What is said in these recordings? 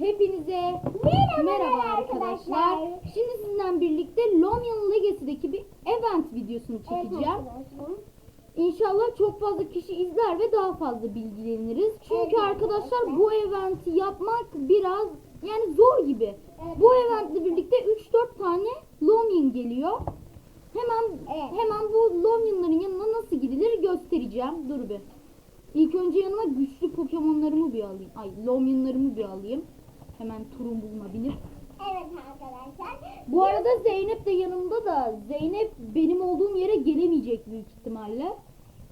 hepinize Merhaba arkadaşlar. arkadaşlar. Şimdi sizinle birlikte Lomion Legacy'deki bir event videosunu çekeceğim. İnşallah çok fazla kişi izler ve daha fazla bilgileniriz. Çünkü Evet arkadaşlar bu eventi yapmak biraz yani zor gibi. Evet Bu eventle birlikte 3-4 tane Lomion geliyor. Hemen Evet. hemen bu Lomion'ların yanına nasıl gidilir göstereceğim. Dur bir. İlk önce yanıma güçlü Pokemon'larımı bir alayım. Ay Lomion'larımı bir alayım. Hemen turun bulunabilir. Evet arkadaşlar. Bu arada Zeynep de yanımda da Zeynep benim olduğum yere gelemeyecek büyük ihtimalle.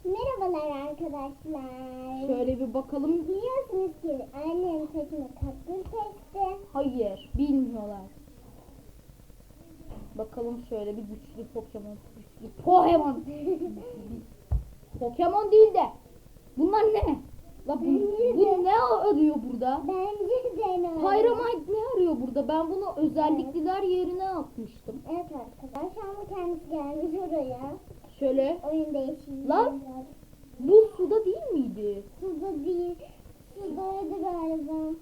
Merhabalar arkadaşlar. Şöyle bir bakalım. Biliyorsunuz ki annem saçımı takdir kesti. Hayır, bilmiyorlar. Bakalım şöyle bir güçlü Pokemon. Güçlü Pokemon. Pokemon değil de. Bunlar ne? La bu, bu ne arıyor burada? Bence de ne? Pyramide ne arıyor burada? Ben bunu özellikliler yerine atmıştım. Evet arkadaşlar ama kendisi gelmiş oraya. Şöyle. Oyun değişimi. Lan. Bu suda değil miydi? Suda değil. Sudaydı galiba.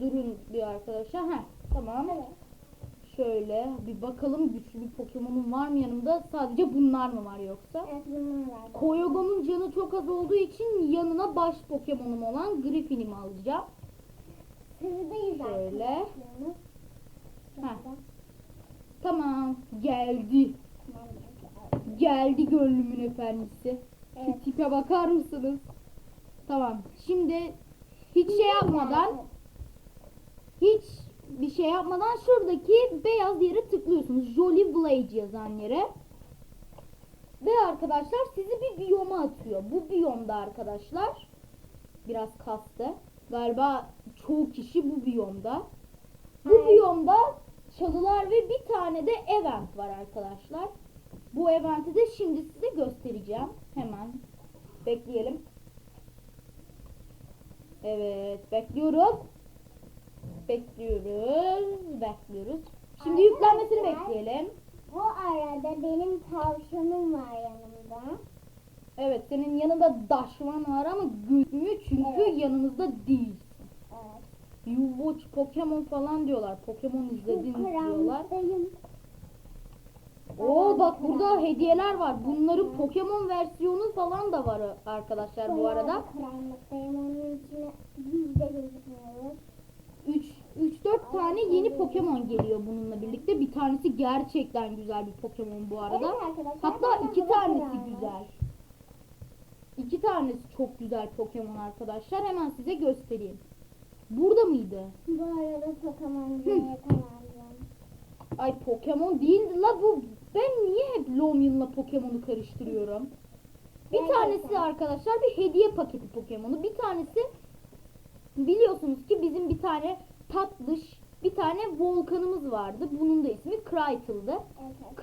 Durun bir arkadaşlar. Heh, tamam. Evet. Şöyle bir bakalım güçlü bir Pokemon'um var mı yanımda? Sadece bunlar mı var yoksa? Evet bunlar var. Koyogo'nun canı çok az olduğu için yanına baş Pokemon'um olan Griffin'imi alacağım. Sıradayız Şöyle. Heh. Tamam. Geldi. Geldi gönlümün efendisi. Şu Evet. tipe bakar mısınız? Tamam. Şimdi hiç şey yapmadan hiç bir şey yapmadan şuradaki beyaz yere tıklıyorsunuz. Jolly Village yazan yere. Ve arkadaşlar sizi bir biyoma atıyor. Bu biyomda arkadaşlar biraz kastı. Galiba çoğu kişi bu biyomda. Bu Evet. biyomda çalılar ve bir tane de event var arkadaşlar. Bu eventi de şimdi size göstereceğim. Hemen bekleyelim. Evet bekliyoruz. Bekliyoruz. Bekliyoruz. Şimdi yüklenmesini bekleyelim. Bu arada benim tavşanım var yanımda. Evet senin yanında daşman var ama gözükmüyor çünkü Evet. yanımızda değil. Evet. You watch Pokemon falan diyorlar. Pokemon izlediniz Şu diyorlar. karanlıktayım. Oo bak burada hediyeler var. Bunların. Pokemon versiyonu falan da var arkadaşlar bu arada. Karanlıktayım onun içine biz de gözükmüyoruz. 3 3 4 tane yeni Pokemon geliyor bununla birlikte. Bir tanesi gerçekten güzel bir Pokemon bu arada. Evet arkadaşlar, Hatta ben iki tanesi güzel. İki tanesi çok güzel Pokemon arkadaşlar. Hemen size göstereyim. Burada mıydı? Bu arada yakalandım. Ay Pokemon değildi la bu. Ben niye hep Lomion'la Pokemon'u karıştırıyorum? Bir Evet, tanesi arkadaşlar bir hediye paketi Pokemon'u. Bir tanesi biliyorsunuz ki bizim bir tane tatlış bir tane volkanımız vardı. Bunun da ismi Crytle'dı. Evet.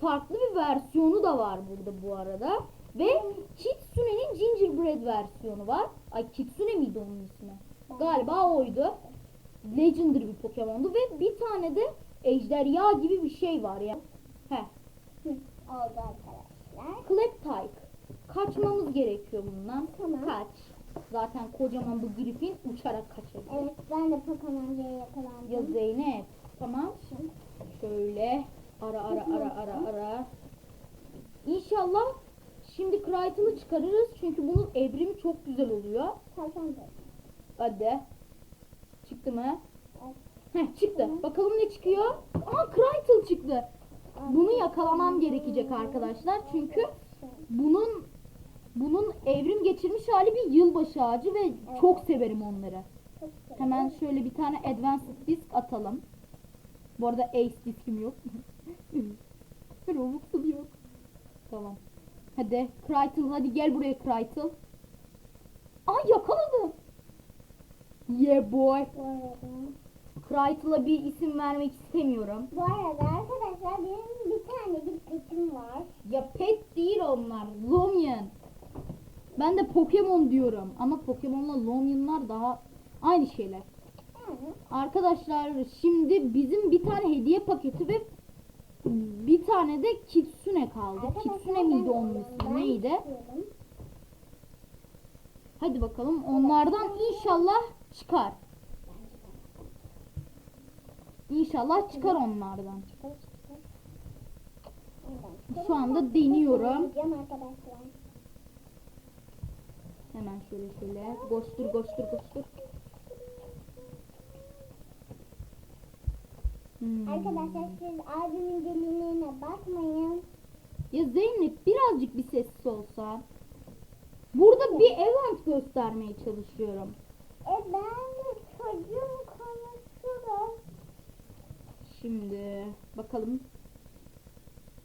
farklı bir versiyonu da var burada bu arada. Ve Kitsune'nin Gingerbread versiyonu var. Ay Kitsune miydi onun ismi? Galiba oydu. Legendary bir Pokemon'du ve bir tane de ejderha gibi bir şey var ya. Hı, Oldu arkadaşlar. Kleptyke. Kaçmamız gerekiyor bundan. Tamam. Kaç. Zaten kocaman bu Griffin uçarak kaçacak. Evet ben de Pokemon'cuya yakalandım. Ya Zeynep. Tamam. Şimdi Şöyle ara ara ara ara ara. İnşallah şimdi Crytle'ı çıkarırız çünkü bunun evrimi çok güzel oluyor. Hadi. Çıktı mı? Heh çıktı. Bakalım ne çıkıyor? Aa Crytle çıktı. Bunu yakalamam gerekecek arkadaşlar çünkü bunun bunun evrim geçirmiş hali bir yılbaşı ağacı ve çok severim onları. Çok. Hemen şöyle bir tane Advanced Disk atalım. Bu arada Ace diskim yok. Robux'um yok. Tamam. Hadi Crytle hadi gel buraya Crytle. Aa yakaladı. Yeah boy. Crytle'a bir isim vermek istemiyorum. Bu arada arkadaşlar benim bir tane bir petim var. Ya pet değil onlar. Lomian. Ben de Pokemon diyorum. Ama Pokemon'la Lomian'lar daha aynı şeyler. Arkadaşlar şimdi bizim bir tane hediye paketi ve bir tane de Kitsune kaldı. arkadaşlar Kitsune miydi onun ismi neydi? çıkıyorum. Hadi bakalım onlardan inşallah çıkar. İnşallah çıkar onlardan. Şu anda deniyorum. Hemen şöyle şöyle. Göster göster göster. Hmm. Arkadaşlar siz abimin deliğine bakmayın. Ya Zeynep birazcık bir sessiz olsa. Burada bir event göstermeye çalışıyorum. E ben de çocuğum konuşurum. Şimdi bakalım.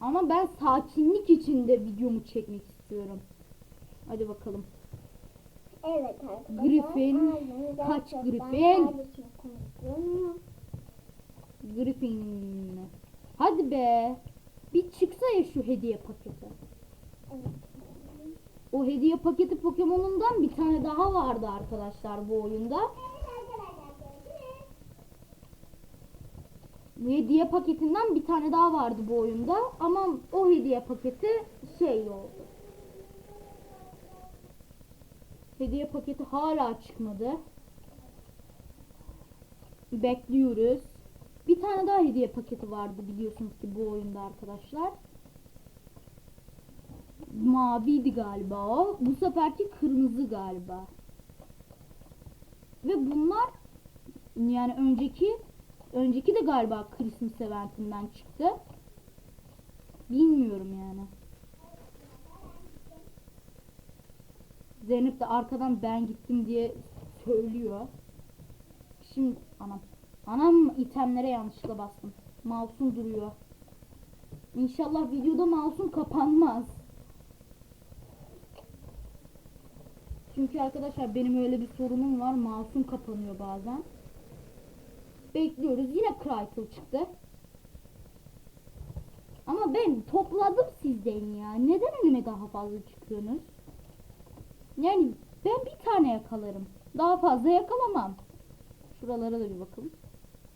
Ama ben sakinlik içinde videomu çekmek istiyorum. Hadi bakalım. Evet arkadaşlar. Griffin, kaç Griffin? konuşturuyor. Griffin. Hadi be. Bir çıksa ya şu hediye paketi. Evet. O hediye paketi Pokemon'undan bir tane daha vardı arkadaşlar bu oyunda. Bu hediye paketinden bir tane daha vardı bu oyunda ama o hediye paketi şey oldu. Hediye paketi hala çıkmadı. Bekliyoruz. Bir tane daha hediye paketi vardı biliyorsunuz ki bu oyunda arkadaşlar. Maviydi galiba o. Bu seferki kırmızı galiba. Ve bunlar yani önceki önceki de galiba Christmas eventinden çıktı. Bilmiyorum yani. Zeynep de arkadan ben gittim diye söylüyor. Şimdi anam. Anam itemlere yanlışlıkla bastım. Mouse'um duruyor. İnşallah videoda mouse'um kapanmaz. Çünkü arkadaşlar benim öyle bir sorunum var. Mouse'um kapanıyor bazen. Bekliyoruz. Yine Crytle çıktı. Ama ben topladım sizden ya. Neden önüme daha fazla çıkıyorsunuz? Yani ben bir tane yakalarım. Daha fazla yakalamam. Şuralara da bir bakalım.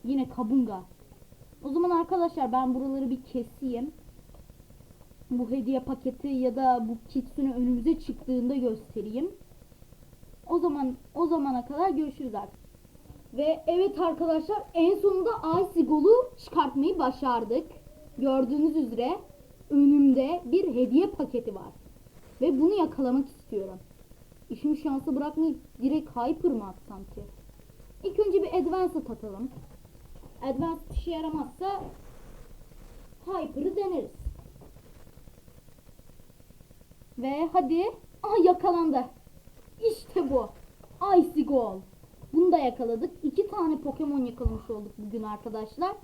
Yine kabunga. O zaman arkadaşlar ben buraları bir keseyim. Bu hediye paketi ya da bu kitsune önümüze çıktığında göstereyim. O zaman o zamana kadar görüşürüz artık. Ve evet arkadaşlar en sonunda Icy Gold'u çıkartmayı başardık. Gördüğünüz üzere önümde bir hediye paketi var. Ve bunu yakalamak istiyorum. İşimi şansa bırakmayıp direkt Hyper mı atsam ki? İlk önce bir Advanced atalım. Advanced işe yaramazsa Hyper'ı deneriz. Ve hadi. Aha yakalandı. İşte bu. Icy Gold. Bunu da yakaladık. İki tane Pokemon yakalamış olduk bugün arkadaşlar.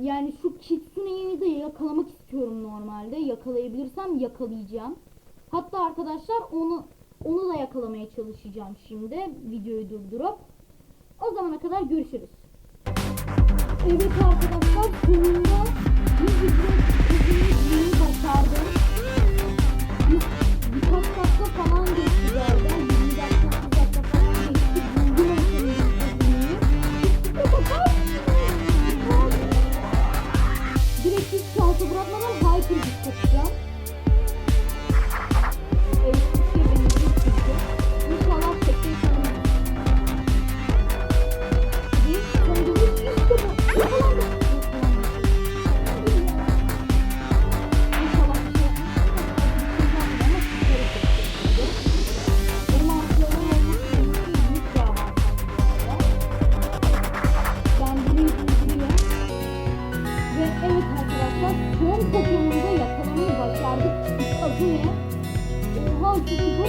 Yani şu Kitsune'yi de yakalamak istiyorum normalde. Yakalayabilirsem yakalayacağım. Hatta arkadaşlar onu onu da yakalamaya çalışacağım şimdi videoyu durdurup. O zamana kadar görüşürüz. Evet arkadaşlar sonunda bir video çekmeyi başardım.